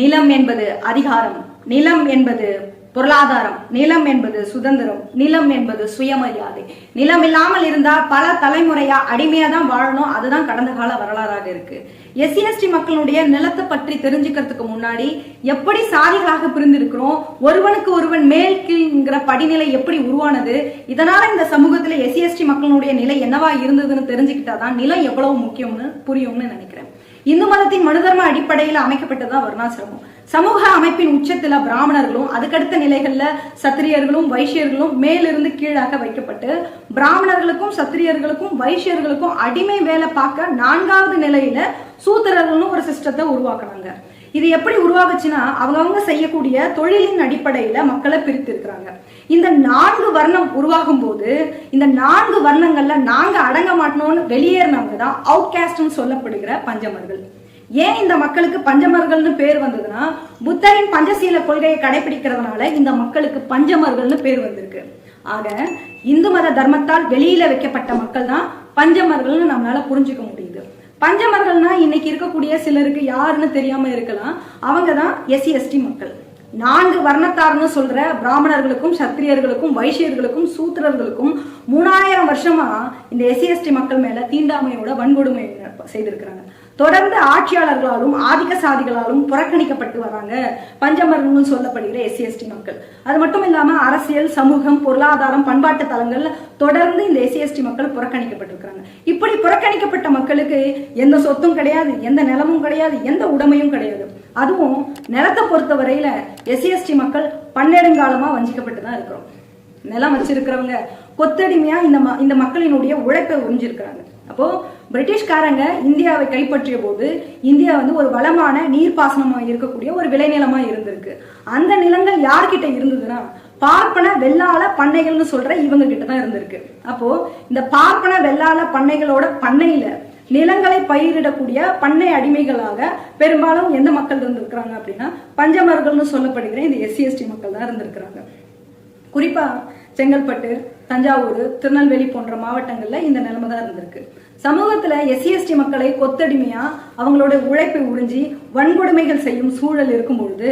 நிலம் என்பது அதிகாரம் நிலம் என்பது பொருளாதாரம் நிலம் என்பது சுதந்திரம் நிலம் என்பது சுயமரியாதை. நிலம் இல்லாமல் இருந்தா பல தலைமுறையா அடிமையா தான் வாழணும். அதுதான் கடந்த கால வரலாறாக இருக்கு. எஸ்சி எஸ்டி மக்களுடைய நிலத்தை பற்றி தெரிஞ்சுக்கிறதுக்கு முன்னாடி எப்படி சாதிகளாக பிரிந்திருக்கிறோம் ஒருவனுக்கு ஒருவன் மேல் கீழ்ங்கிற படிநிலை எப்படி உருவானது இதனால இந்த சமூகத்துல எஸ்சி எஸ்டி மக்களுடைய நிலை என்னவா இருந்ததுன்னு தெரிஞ்சுக்கிட்டாதான் நிலம் எவ்வளவு முக்கியம்னு புரியும்னு நினைக்கிறேன். இந்து மதத்தின் மனுதர்ம அடிப்படையில் அமைக்கப்பட்டதுதான் வர்ணாசிரமம். சமூக அமைப்பின் உச்சத்துல பிராமணர்களும் அதுக்கடுத்த நிலைகள்ல சத்திரியர்களும் வைசியர்களும் மேலிருந்து கீழாக வைக்கப்பட்டு பிராமணர்களுக்கும் சத்திரியர்களுக்கும் வைசியர்களுக்கும் அடிமை வேலை பார்க்க நான்காவது நிலையில சூத்திரர்கள்னு ஒரு சிஸ்டத்தை உருவாக்குறாங்க. இது எப்படி உருவாகுச்சுன்னா அவங்கவுங்க செய்யக்கூடிய தொழிலின் அடிப்படையில மக்களை பிரித்து இருக்கிறாங்க இந்த நான்கு வர்ணம் உருவாகும் போது இந்த நான்கு வர்ணங்கள்ல நாங்க அடங்க மாட்டோம்னு வெளியேறினவங்க தான் அவுட்காஸ்ட்னு சொல்லப்படுகிற பஞ்சமர்கள். ஏன் இந்த மக்களுக்கு பஞ்சமர்கள்னு பேர் வந்ததுன்னா புத்தரின் பஞ்சசீல கொள்கையை கடைபிடிக்கிறதுனால இந்த மக்களுக்கு பஞ்சமர்கள்னு பேர் வந்திருக்கு. ஆக இந்து மத தர்மத்தால் வெளியில வைக்கப்பட்ட மக்கள் தான் பஞ்சமர்கள்னு நம்மளால புரிஞ்சுக்க முடியும் பஞ்சமர்கள்னா இன்னைக்கு இருக்கக்கூடிய சிலருக்கு யாருன்னு தெரியாம இருக்கலாம். அவங்க தான் எஸ்சி எஸ்டி மக்கள். நான்கு வர்ணத்தார்னு சொல்ற பிராமணர்களுக்கும் சத்திரியர்களுக்கும் வைசியர்களுக்கும் சூத்திரர்களுக்கும் மூணாயிரம் வருஷமா இந்த எஸ்சி எஸ்டி மக்கள் மேல தீண்டாமையோட வன்கொடுமை செய்திருக்கிறாங்க. தொடர்ந்து ஆட்சியாளர்களாலும் ஆதிக்க சாதிகளாலும் புறக்கணிக்கப்பட்டு வராங்க. பஞ்சமர்கள்னு சொல்லப்படுகிற எஸ்சி எஸ்டி மக்கள். அது மட்டும் இல்லாம அரசியல் சமூகம் பொருளாதாரம் பண்பாட்டு தளங்கள்ல தொடர்ந்து இந்த எஸ்சி எஸ்டி மக்கள் புறக்கணிக்கப்பட்டிருக்கிறாங்க. இப்படி புறக்கணிக்கப்பட்ட மக்களுக்கு எந்த சொத்தும் கிடையாது எந்த நிலமும் கிடையாது எந்த உடைமையும் கிடையாது. அதுவும் நிலத்தை பொறுத்த வரையில எஸ்சி எஸ்டி மக்கள் பன்னெடுங்காலமா வஞ்சிக்கப்பட்டு தான் இருக்கிறோம். நிலம் வச்சிருக்கிறவங்க கொத்தடிமையா இந்த ம- இந்த மக்களினுடைய உழைப்பை உறிஞ்சிருக்கிறாங்க. அப்போ பிரிட்டிஷ்காரங்க இந்தியாவை கைப்பற்றிய போது இந்தியா வந்து ஒரு வளமான நீர்ப்பாசனமாக இருக்கக்கூடிய ஒரு விளைநிலமா இருந்திருக்கு. அந்த நிலங்கள் யார்கிட்ட இருந்ததுன்னா பார்ப்பன வெள்ளாள பண்ணைகள்னு சொல்ற இவங்க கிட்ட தான் இருந்திருக்கு. அப்போ இந்த பார்ப்பன வெள்ளாள பண்ணைகளோட பண்ணையில நிலங்களை பயிரிடக்கூடிய பண்ணை அடிமைகளாக பெரும்பாலும் எந்த மக்கள் இருந்திருக்கிறாங்க அப்படின்னா பஞ்சமர்கள்னு சொல்லப்படுகிற இந்த எஸ்சி எஸ்டி மக்கள் தான் இருந்திருக்கிறாங்க. குறிப்பா செங்கல்பட்டு தஞ்சாவூர் திருநெல்வேலி போன்ற மாவட்டங்கள்ல இந்த நிலைமை தான் இருந்திருக்கு. சமூகத்துல எஸ்சி எஸ்டி மக்களை கொத்தடிமையா அவங்களோட உழைப்பை உறிஞ்சி வன்கொடுமைகள் செய்யும் சூழல் இருக்கும் பொழுது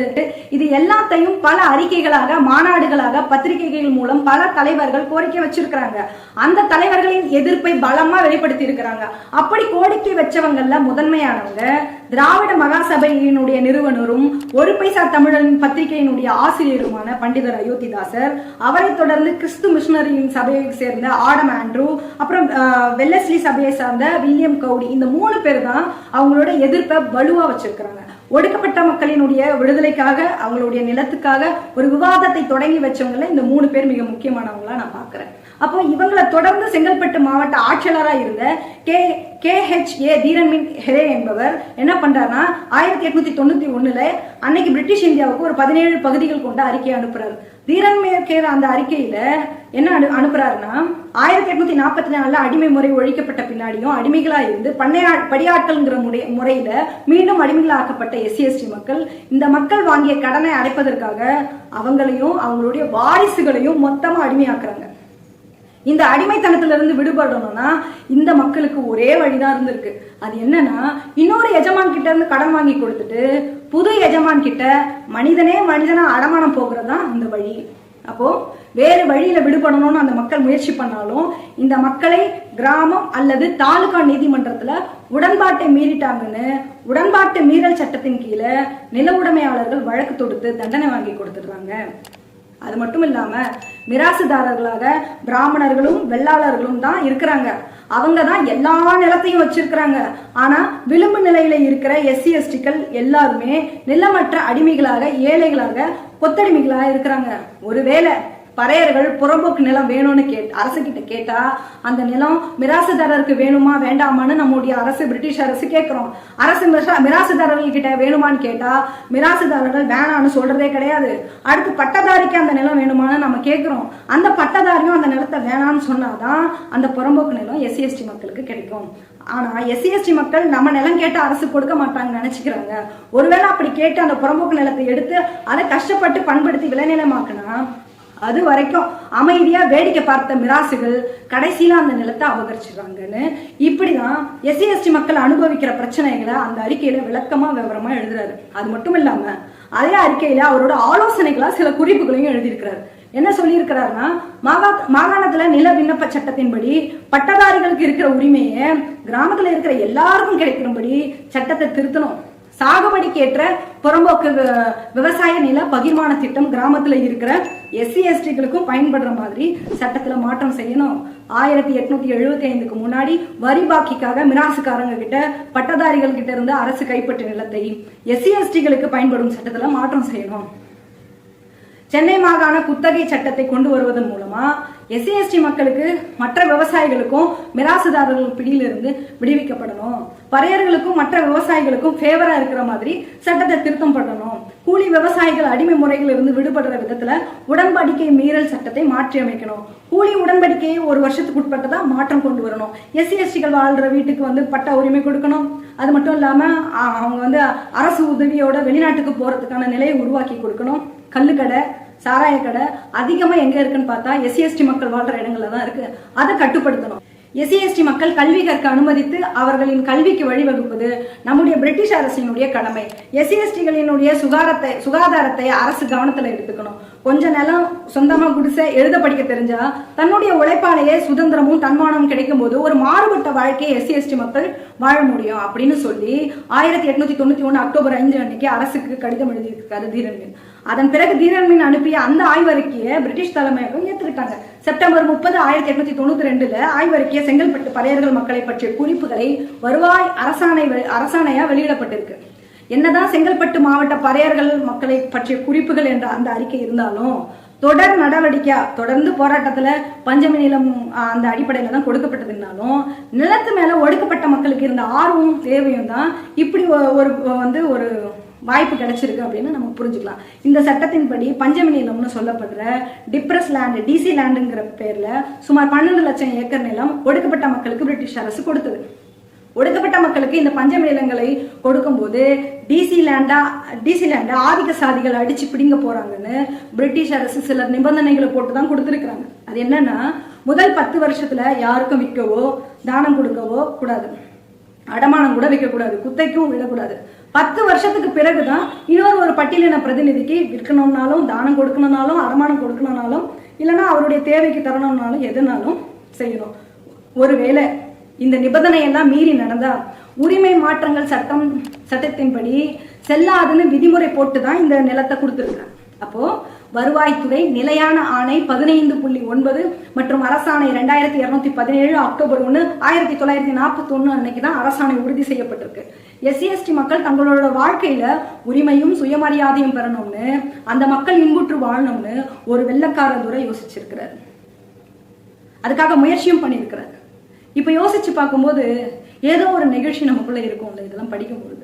இது எல்லாத்தையும் பல அறிக்கைகளாக மாநாடுகளாக பத்திரிகைகள் மூலம் பல தலைவர்கள் கோரிக்கை வச்சிருக்கிறாங்க. அந்த தலைவர்களின் எதிர்ப்பை பலமா வெளிப்படுத்தி இருக்கிறாங்க அப்படி கோரிக்கை வச்சவங்கல்ல முதன்மையானவங்க திராவிட மகாசபையினுடைய நிறுவனரும் ஒரு பைசா தமிழன் பத்திரிகையினுடைய ஆசிரியருமான பண்டிதர் அயோத்திதாசர் அவரை தொடர்ந்து கிறிஸ்து மிஷனரியின் சபையை சேர்ந்த ஆடம் ஆண்ட்ரூ அப்புறம் வெல்லஸ்லி சபையை சார்ந்த வில்லியம் கவுடி இந்த மூணு பேர் தான் அவங்களோட எதிர்ப்பை வலுவா வச்சிருக்கிறாங்க. ஒடுக்கப்பட்ட மக்களினுடைய விடுதலைக்காக அவங்களுடைய நிலத்துக்காக ஒரு விவாதத்தை தொடங்கி வச்சவங்கள இந்த மூணு பேர் மிக முக்கியமானவங்களா நான் பாக்குறேன். அப்போ இவங்களை தொடர்ந்து செங்கல்பட்டு மாவட்ட ஆட்சியாளராக இருந்த கே கே ஹெச் ஏ தீரன்மின் ஹெரே என்பவர் என்ன பண்றாருன்னா ஆயிரத்தி எட்நூத்தி தொண்ணூத்தி ஒண்ணுல அன்னைக்கு பிரிட்டிஷ் இந்தியாவுக்கு ஒரு பதினேழு பகுதிகள் கொண்ட அறிக்கையை அனுப்புறாரு. தீரன்மேற்கேர் அந்த அறிக்கையில என்ன அனு அனுப்புறாருன்னா ஆயிரத்தி எட்நூத்தி நாற்பத்தி நாலுல அடிமை முறை ஒழிக்கப்பட்ட பின்னாடியும் அடிமைகளா இருந்து பண்ணையா படியாட்கள்ங்கிற முறை முறையில மீண்டும் அடிமைகளாக்கப்பட்ட எஸ்சி எஸ்டி மக்கள் இந்த மக்கள் வாங்கிய கடனை அடைப்பதற்காக அவங்களையும் அவங்களுடைய வாரிசுகளையும் மொத்தமா அடிமையாக்குறாங்க. இந்த அடிமைத்தனத்திலிருந்து விடுபடணும்னா இந்த மக்களுக்கு ஒரே வழிதான் இருந்திருக்கு. அது என்னன்னா இன்னொரு எஜமான் கிட்ட இருந்து கடன் வாங்கி கொடுத்துட்டு புது எஜமான் கிட்ட மனிதனே மனிதனா அடமானம் போகிறது தான் அந்த வழி. அப்போ வேறு வழியில விடுபடணும்னு அந்த மக்கள் முயற்சி பண்ணாலும் இந்த மக்களை கிராமம் அல்லது தாலுகா நீதிமன்றத்துல உடன்பாட்டை மீறிட்டாங்கன்னு உடன்பாட்டு மீறல் சட்டத்தின் கீழே நில உடைமையாளர்கள் வழக்கு தொடுத்து தண்டனை வாங்கி கொடுத்துடுறாங்க. அது மட்டும் இல்லாம மிராசுதாரர்களாக பிராமணர்களும் வெள்ளாளர்களும் தான் இருக்கிறாங்க. அவங்க தான் எல்லா நிலத்தையும் வச்சிருக்கிறாங்க. ஆனா விளிம்பு நிலையில இருக்கிற எஸ்சி எஸ்டிக்கள் எல்லாருமே நிலமற்ற அடிமைகளாக ஏழைகளாக கொத்தடிமைகளாக இருக்கிறாங்க. ஒருவேளை பறையர்கள் புறம்போக்கு நிலம் வேணும்னு கேட் அரசு கிட்ட கேட்டா அந்த நிலம் மிராசுதாரருக்கு வேணுமா வேண்டாமான்னு நம்முடைய அரசு பிரிட்டிஷ் அரசு கேட்கிறோம். அரசு மிராசுதாரர்கள் கிட்ட வேணுமான்னு கேட்டா மிராசுதாரர்கள் வேணாம்னு சொல்றதே கிடையாது. அடுத்து பட்டதாரிக்கு அந்த நிலம் வேணுமான்னு நம்ம கேட்கிறோம். அந்த பட்டதாரியும் அந்த நிலத்தை வேணாம்னு சொன்னாதான் அந்த புறம்போக்கு நிலம் எஸ்சி எஸ்டி மக்களுக்கு கிடைக்கும். ஆனா எஸ்சி எஸ்டி மக்கள் நம்ம நிலம் கேட்டு அரசு கொடுக்க மாட்டாங்கன்னு நினைச்சுக்கிறாங்க. ஒருவேளை அப்படி கேட்டு அந்த புறம்போக்கு நிலத்தை எடுத்து அதை கஷ்டப்பட்டு பண்படுத்தி விளைநிலமாக்குனா அது வரைக்கும் அமைதியாக வேடிக்கை பார்த்த மிராசுகள் கடைசியில் அந்த நிலத்தை அபகரிச்சிடுறாங்கன்னு இப்படிதான் எஸ்சி எஸ்டி மக்கள் அனுபவிக்கிற பிரச்சனைகளை அந்த அறிக்கையில விளக்கமா விவரமா எழுதுறாரு. அது மட்டும் இல்லாம அதே அறிக்கையில அவரோட ஆலோசனைகளா சில குறிப்புகளையும் எழுதியிருக்கிறாரு. என்ன சொல்லியிருக்கிறாருன்னா மாகா மாகாணத்துல நில விண்ணப்ப சட்டத்தின்படி பட்டதாரிகளுக்கு இருக்கிற உரிமையை கிராமத்துல இருக்கிற எல்லாருக்கும் கிடைக்கிறபடி சட்டத்தை திருத்தணும். சாகுபடிக்கு ஏற்ற புறம்போக்கு விவசாய நில பகிர்மான திட்டம் கிராமத்துல இருக்கிற எஸ்சி எஸ்டிகளுக்கும் பயன்படுற மாதிரி சட்டத்துல மாற்றம் செய்யணும். ஆயிரத்தி எட்நூத்தி எழுபத்தி ஐந்துக்கு முன்னாடி வரி பாக்கிக்காக மிராசுக்காரங்க கிட்ட பட்டதாரிகள் கிட்ட இருந்து அரசு கைப்பற்ற நிலத்தை எஸ்சி எஸ்டிகளுக்கு பயன்படும் சட்டத்துல மாற்றம் செய்யணும். சென்னை மாகாண குத்தகை சட்டத்தை கொண்டு வருவதன் மூலமா எஸ்சி எஸ்டி மக்களுக்கு மற்ற விவசாயிகளுக்கும் மிராசுதாரர்கள் பிடியிலிருந்து விடுவிக்கப்படணும். பறையர்களுக்கும் மற்ற விவசாயிகளுக்கும் ஃபேவரா இருக்கிற மாதிரி சட்டத்தை திருத்தம் பண்ணணும். கூலி விவசாயிகள் அடிமை முறைகளிலிருந்து விடுபடுற விதத்துல உடன்படிக்கை மீறல் சட்டத்தை மாற்றி அமைக்கணும். கூலி உடன்படிக்கையை ஒரு வருஷத்துக்கு உட்பட்டதா மாற்றம் கொண்டு வரணும். எஸ்சி எஸ்டிகள் வாழ்ற வீட்டுக்கு வந்து பட்ட உரிமை கொடுக்கணும். அது மட்டும் இல்லாம அவங்க வந்து அரசு உதவியோட வெளிநாட்டுக்கு போறதுக்கான நிலையை உருவாக்கி கொடுக்கணும். கல்லுக்கடை சாராய கடை அதிகமா எங்க இருக்குன்னு பார்த்தா எஸ்சிஎஸ்டி மக்கள் வாழ்ற இடங்களில் தான் இருக்கு. அதை கட்டுப்படுத்தணும். எஸ்சிஎஸ்டி மக்கள் கல்வி கற்க அனுமதித்து அவர்களின் கல்விக்கு வழிவகுப்பது நம்முடைய பிரிட்டிஷ் அரசினுடைய கடமை. எஸ்சிஎஸ்டிகளினுடைய சுகாரத்தை சுகாதாரத்தை அரசு கவனத்துல எடுத்துக்கணும். கொஞ்ச நிலம் சொந்தமா குடிசை எழுத படிக்க தெரிஞ்சா தன்னுடைய உழைப்பாலேயே சுதந்திரமும் தன்மானமும் கிடைக்கும் போது ஒரு மாறுபட்ட வாழ்க்கையை எஸ்சி எஸ்டி மக்கள் வாழ முடியும் அப்படின்னு சொல்லி ஆயிரத்தி எட்நூத்தி தொண்ணூத்தி ஒண்ணு அக்டோபர் ஐந்து அன்னைக்கு அரசுக்கு கடிதம் எழுதியிருக்காரு தீரன்மீன். அதன் பிறகு தீரன்மீன் அனுப்பிய அந்த ஆய்வறிக்கையை பிரிட்டிஷ் தலைமையகம் ஏத்துக்கிட்டாங்க செப்டம்பர் முப்பது ஆயிரத்தி எட்நூத்தி தொண்ணூத்தி ரெண்டுல ஆய்வறிக்கையை செங்கல்பட்டு பறையர்கள் மக்களை பற்றிய குறிப்புகளை வருவாய் அரசாணை அரசாணையா வெளியிடப்பட்டிருக்கு. என்னதான் செங்கல்பட்டு மாவட்ட பறையர்கள் மக்களை பற்றிய குறிப்புகள் என்ற அந்த அறிக்கை இருந்தாலும் தொடர் நடவடிக்கை தொடர்ந்து போராட்டத்துல பஞ்சமி நிலம் அந்த அடிப்படையில தான் கொடுக்கப்பட்டதுனாலும் நிலத்து மேல ஒடுக்கப்பட்ட மக்களுக்கு இருந்த ஆர்வமும் தேவையும் தான் இப்படி ஒரு வந்து ஒரு வாய்ப்பு கிடைச்சிருக்கு அப்படின்னு நம்ம புரிஞ்சுக்கலாம். இந்த சட்டத்தின்படி பஞ்சமி நிலம்னு சொல்லப்படுற டிப்ரஸ் லேண்டு டிசி லேண்டுங்கிற பேர்ல சுமார் பன்னெண்டு லட்சம் ஏக்கர் நிலம் ஒடுக்கப்பட்ட மக்களுக்கு பிரிட்டிஷ் அரசு கொடுத்தது. ஒடுக்கப்பட்ட மக்களுக்கு இந்த பஞ்சம நிலங்களை கொடுக்கும்போது டிசி லேண்டா டிசி லேண்டா ஆதிக்க சாதிகள் அடிச்சு பிடிங்க போறாங்கன்னு பிரிட்டிஷ் அரசு சில நிபந்தனைகளை போட்டு தான் கொடுத்துருக்குறாங்க. அது என்னன்னா முதல் பத்து வருஷத்துல யாருக்கும் விற்கவோ தானம் கொடுக்கவோ கூடாது. அடமானம் கூட வைக்கக்கூடாது குத்தைக்கும் விடக்கூடாது. பத்து வருஷத்துக்கு பிறகுதான் இன்னொரு ஒரு பட்டியலின பிரதிநிதிக்கு விற்கணும்னாலும் தானம் கொடுக்கணும்னாலும் அடமானம் கொடுக்கணும்னாலும் இல்லைன்னா அவருடைய தேவைக்கு தரணும்னாலும் எதுனாலும் செய்யணும். ஒருவேளை இந்த நிபந்தனையெல்லாம் மீறி நடந்தா உரிமை மாற்றங்கள் சட்டம் சட்டத்தின்படி செல்லாதுன்னு விதிமுறை போட்டு தான் இந்த நிலத்தை கொடுத்துருக்காங்க அப்போ வருவாய்த்துறை நிலையான ஆணை பதினைந்து புள்ளி ஒன்பது மற்றும் அரசாணை ரெண்டாயிரத்தி இருநூத்தி பதினேழு அக்டோபர் ஒன்று ஆயிரத்தி தொள்ளாயிரத்தி நாற்பத்தி ஒன்று அன்னைக்கு தான் அரசாணை உறுதி செய்யப்பட்டிருக்கு. எஸ்சி எஸ்டி மக்கள் தங்களோட வாழ்க்கையில உரிமையும் சுயமரியாதையும் பெறணும்னு அந்த மக்கள் இன்புற்று வாழணும்னு ஒரு வெள்ளக்கார துறை யோசிச்சிருக்கிறார். அதுக்காக முயற்சியும் பண்ணியிருக்கிறார். இப்போ யோசிச்சு பார்க்கும்போது ஏதோ ஒரு நிகழ்ச்சி நமக்குள்ள இருக்கும்ல இதெல்லாம் படிக்கும்போது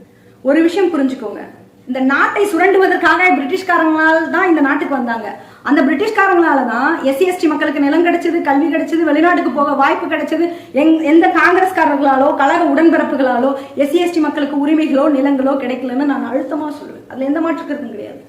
ஒரு விஷயம் புரிஞ்சுக்கோங்க. இந்த நாட்டை சுரண்டுவதற்காக பிரிட்டிஷ்காரங்களால் தான் இந்த நாட்டுக்கு வந்தாங்க. அந்த பிரிட்டிஷ்காரங்களால தான் எஸ்சி எஸ்டி மக்களுக்கு நிலம் கிடைச்சது கல்வி கிடைச்சது வெளிநாட்டுக்கு போக வாய்ப்பு கிடைச்சது. எங் எந்த காங்கிரஸ்காரர்களாலோ கழக உடன்பிறப்புகளாலோ எஸ்சி எஸ்டி மக்களுக்கு உரிமைகளோ நிலங்களோ கிடைக்கலன்னு நான் அழுத்தமா சொல்லுவேன். அதுல எந்த மாற்று கிடையாது.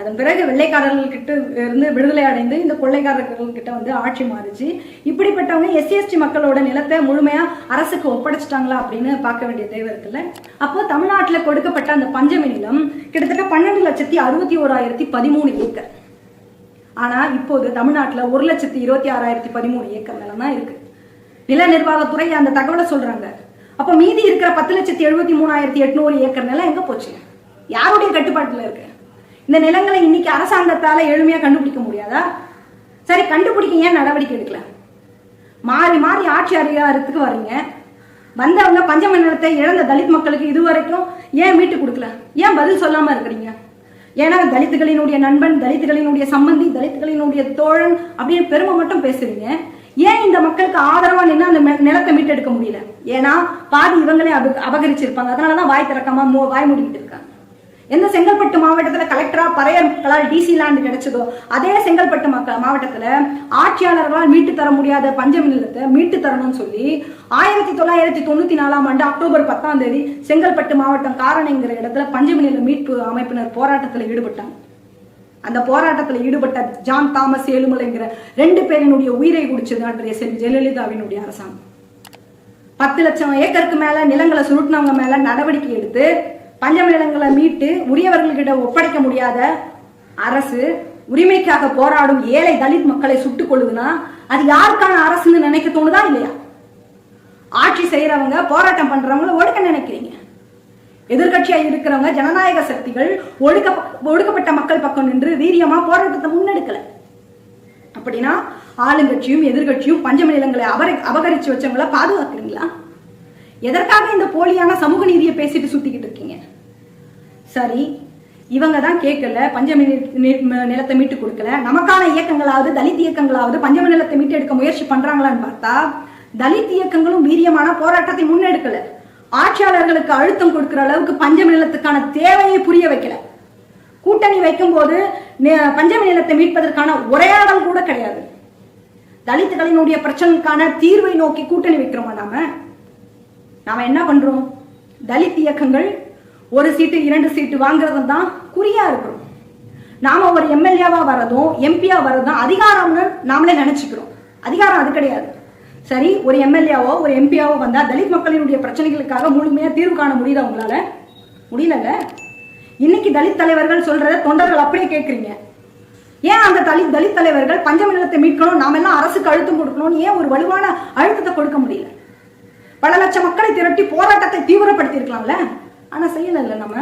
அதன் பிறகு வெள்ளைக்காரர்கள் கிட்ட இருந்து விடுதலை அடைந்து இந்த கொள்ளைக்காரர்கள்கிட்ட வந்து ஆட்சி மாறிச்சு. இப்படிப்பட்டவங்க எஸ்சி எஸ்டி மக்களோட நிலத்தை முழுமையாக அரசுக்கு ஒப்படைச்சிட்டாங்களா அப்படின்னு பார்க்க வேண்டிய தேவை இருக்குல்ல? அப்போ தமிழ்நாட்டில் கொடுக்கப்பட்ட அந்த பஞ்சமி நிலம் கிட்டத்தட்ட பன்னெண்டு லட்சத்தி அறுபத்தி ஓராயிரத்தி பதிமூணு ஏக்கர். ஆனால் இப்போது தமிழ்நாட்டில் ஒரு லட்சத்தி இருபத்தி ஆறாயிரத்தி பதிமூணு ஏக்கர் நிலம் தான் இருக்கு. நில நிர்வாகத்துறை அந்த தகவலை சொல்றாங்க. அப்போ மீதி இருக்கிற பத்து லட்சத்தி எழுபத்தி மூணாயிரத்தி எட்நூறு ஏக்கர் நிலம் எங்க போச்சு? யாருடைய கட்டுப்பாட்டில் இருக்கு? இந்த நிலங்களை இன்னைக்கு அரசாங்கத்தால எளிமையா கண்டுபிடிக்க முடியாதா? சரி கண்டுபிடிக்க ஏன் நடவடிக்கை எடுக்கல? மாறி மாறி ஆட்சி அதிகாரத்துக்கு வர்றீங்க. வந்தவங்க பஞ்சம நிலத்தை இழந்த தலித் மக்களுக்கு இதுவரைக்கும் ஏன் மீட்டு கொடுக்கல? ஏன் பதில் சொல்லாம இருக்கிறீங்க? ஏன்னா தலித்துகளினுடைய நண்பன் தலித்துகளினுடைய சம்பந்தி தலித்துகளினுடைய தோழன் அப்படின்னு பெருமை மட்டும் பேசுறீங்க. ஏன் இந்த மக்களுக்கு ஆதரவா நின்று அந்த நிலத்தை மீட்டெடுக்க முடியல? ஏன்னா பாதி இவங்களே அப அபகரிச்சிருப்பாங்க. அதனாலதான் வாய் திறக்காம வாய் மூடிக்கிட்டு இருக்காங்க. எந்த செங்கல்பட்டு மாவட்டத்தில் கலெக்டரா பறையர்களால் டிசி லேண்ட் கிடைச்சதோ அதே செங்கல்பட்டு மக்கள் மாவட்டத்தில் ஆட்சியாளர்களால் மீட்டு தர முடியாத பஞ்சமி நிலத்தை மீட்டு தரணும்னு சொல்லி ஆயிரத்தி தொள்ளாயிரத்தி தொண்ணூத்தி நாலாம் ஆண்டு அக்டோபர் பத்தாம் தேதி செங்கல்பட்டு மாவட்டம் காரணைங்கிற இடத்துல பஞ்சமி நில மீட்பு அமைப்பினர் போராட்டத்தில் ஈடுபட்டாங்க. அந்த போராட்டத்தில் ஈடுபட்ட ஜான் தாமஸ் ஏழுமலைங்கிற ரெண்டு பேரினுடைய உயிரை குடிச்சது அன்றைய செல்வி ஜெயலலிதாவினுடைய அரசாங்கம். பத்து லட்சம் ஏக்கருக்கு மேல நிலங்களை சுருட்டினவங்க மேல நடவடிக்கை எடுத்து பஞ்சமேளங்களை மீட்டு உரியவர்கள்கிட்ட ஒப்படைக்க முடியாத அரசு உரிமைக்காக போராடும் ஏழை தலித் மக்களை சுட்டுக் கொள்ளுதுன்னா அது யாருக்கான அரசுன்னு நினைக்க தோணுதா இல்லையா? ஆட்சி செய்யறவங்க போராட்டம் பண்றவங்கள ஒடுக்க நினைக்கிறீங்க. எதிர்கட்சியா இருக்கிறவங்க ஜனநாயக சக்திகள் ஒடுக்க ஒடுக்கப்பட்ட மக்கள் பக்கம் நின்று வீரியமா போராட்டத்தை முன்னெடுக்கல. அப்படின்னா ஆளுங்கட்சியும் எதிர்கட்சியும் பஞ்சம நிலங்களை அபரி அபகரிச்சு வச்சவங்கள பாதுகாக்கிறீங்களா? எதற்காக இந்த போலியான சமூக நீதியை பேசிட்டு சுத்திக்கிட்டு இருக்கீங்க? சரி இவங்க தான் கேட்கல பஞ்சமி நிலத்தை மீட்டு கொடுக்கல. நமக்கான இயக்கங்களாவது தலித் இயக்கங்களாவது பஞ்சம நிலத்தை மீட்டு எடுக்க முயற்சி பண்றாங்களான்னு பார்த்தா தலித் இயக்கங்களும் வீரியமான போராட்டத்தை முன்னெடுக்கல. ஆட்சியாளர்களுக்கு அழுத்தம் கொடுக்கிற அளவுக்கு பஞ்சம நிலத்துக்கான தேவையை புரிய வைக்கல. கூட்டணி வைக்கும்போது பஞ்சமி நிலத்தை மீட்பதற்கான உரையாடல் கூட கிடையாது. தலித்துகளினுடைய பிரச்சனைக்கான தீர்வை நோக்கி கூட்டணி வைக்கிறோமா நாம? நாம் என்ன பண்றோம்? தலித் இயக்கங்கள் ஒரு சீட்டு இரண்டு சீட்டு வாங்குறது தான் குறியா இருக்கிறோம் நாம ஒரு எம்எல்ஏவா வரதும் எம்பியா வரதும் அதிகாரம்னு நாமளே நினைச்சுக்கிறோம். அதிகாரம் அது கிடையாது. சரி ஒரு எம்எல்ஏவோ ஒரு எம்பியாவோ வந்தா தலித் மக்களினுடைய பிரச்சனைகளுக்காக முழுமையா தீர்வு காண முடியுதா உங்களால? முடியலங்க இன்னைக்கு தலித் தலைவர்கள் சொல்றத தொண்டர்கள் அப்படியே கேட்குறீங்க ஏன் அந்த தலித் தலித் தலைவர்கள் பஞ்சம நிலத்தை மீட்கணும்? நாம எல்லாம் அரசுக்கு அழுத்தம் கொடுக்கணும்னு ஏன் ஒரு வலுவான அழுத்தத்தை கொடுக்க முடியல? பல லட்சம் மக்களை திரட்டி போராட்டத்தை தீவிரப்படுத்தி இருக்கலாம்ல ஆனா செய்யல நம்ம.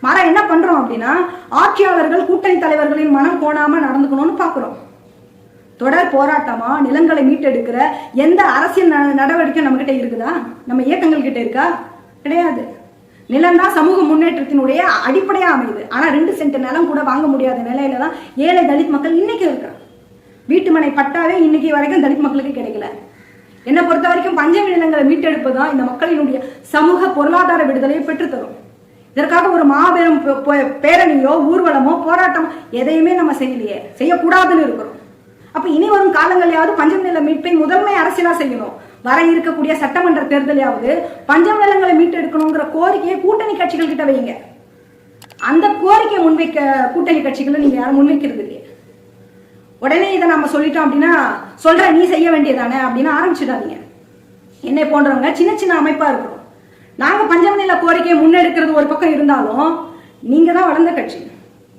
மாறா என்ன பண்றோம் அப்படின்னா ஆட்சியாளர்கள் கூட்டணி தலைவர்களின் மனம் கோணாம நடந்துக்கணும்னு பாக்குறோம். தொடர் போராட்டமா? நிலங்களை மீட்டெடுக்கிற எந்த அரசியல் ந- நடவடிக்கை நம்ம கிட்ட இருக்குதா? நம்ம இயக்கங்கள் கிட்ட இருக்கா? கிடையாது. நிலம் தான் சமூக முன்னேற்றத்தினுடைய அடிப்படையா அமையுது. ஆனா ரெண்டு சென்ட் நிலம் கூட வாங்க முடியாத நிலையில தான் ஏழை தலித் மக்கள் இன்னைக்கு இருக்கிறாங்க வீட்டுமனை பட்டாவே இன்னைக்கு வரைக்கும் தலித் மக்களுக்கு கிடைக்கல. என்னை பொறுத்த வரைக்கும் பஞ்சமி நிலங்களை மீட்டெடுப்பு தான் இந்த மக்களினுடைய சமூக பொருளாதார விடுதலையை பெற்றுத்தரும். இதற்காக ஒரு மாபெரும் பேரணியோ ஊர்வலமோ போராட்டமோ எதையுமே நம்ம செய்யலையே. செய்யக்கூடாதுன்னு இருக்கிறோம். அப்ப இனி வரும் காலங்களையாவது பஞ்சம் நில மீட்பை முதன்மை அரசியலா செய்யணும். வர இருக்கக்கூடிய சட்டமன்ற தேர்தலையாவது பஞ்சம் நிலங்களை மீட்டெடுக்கணுங்கிற கோரிக்கையை கூட்டணி கட்சிகள் கிட்ட வைங்க. அந்த கோரிக்கை முன்வைக்க கூட்டணி கட்சிகளை நீங்க யாரும் முன்வைக்கிறது இல்லையே. உடனே இதை நம்ம சொல்லிட்டோம் அப்படின்னா சொல்ற நீ செய்ய வேண்டியதானே அப்படின்னு ஆரம்பிச்சிடாதீங்க. என்னை போன்றவங்க சின்ன சின்ன அமைப்பா இருக்கிறோம் நாங்க பஞ்சமநில கோரிக்கையை முன்னெடுக்கிறது ஒரு பக்கம் இருந்தாலும் நீங்க தான் வளர்ந்த கட்சி.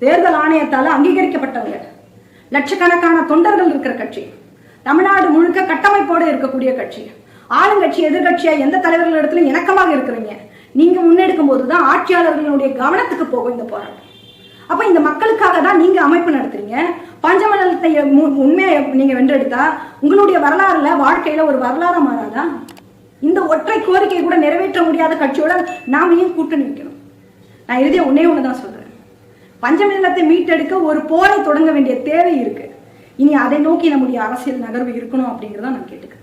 தேர்தல் ஆணையத்தால் அங்கீகரிக்கப்பட்டவங்க. லட்சக்கணக்கான தொண்டர்கள் இருக்கிற கட்சி. தமிழ்நாடு முழுக்க கட்டமைப்போடு இருக்கக்கூடிய கட்சி. ஆளுங்கட்சி எதிர்கட்சியா எந்த தலைவர்கள் இடத்துல இணக்கமாக இருக்கிறீங்க. நீங்க முன்னெடுக்கும் போதுதான் ஆட்சியாளர்களுடைய கவனத்துக்கு போகும் இந்த போராட்டம். அப்ப இந்த மக்களுக்காக தான் நீங்க அமைப்பு நடத்துறீங்க. பஞ்சமண்டலத்தை உண்மையை நீங்க வென்றெடுத்தா உங்களுடைய வரலாறுல வாழ்க்கையில ஒரு வரலாறு மாறாதா? இந்த ஒற்றை கோரிக்கை கூட நிறைவேற்ற முடியாத கட்சியோட நாம ஏன் கூட்டணி வைக்கணும்? நான் எழுதிய ஒன்னே ஒண்ணுதான் சொல்றேன். பஞ்சமண்டலத்தை மீட்டெடுக்க ஒரு போரை தொடங்க வேண்டிய தேவை இருக்கு. இனி அதை நோக்கி நம்முடைய அரசியல் நகர்வு இருக்கணும் அப்படிங்கிறத நான் கேட்டுக்கிறேன்.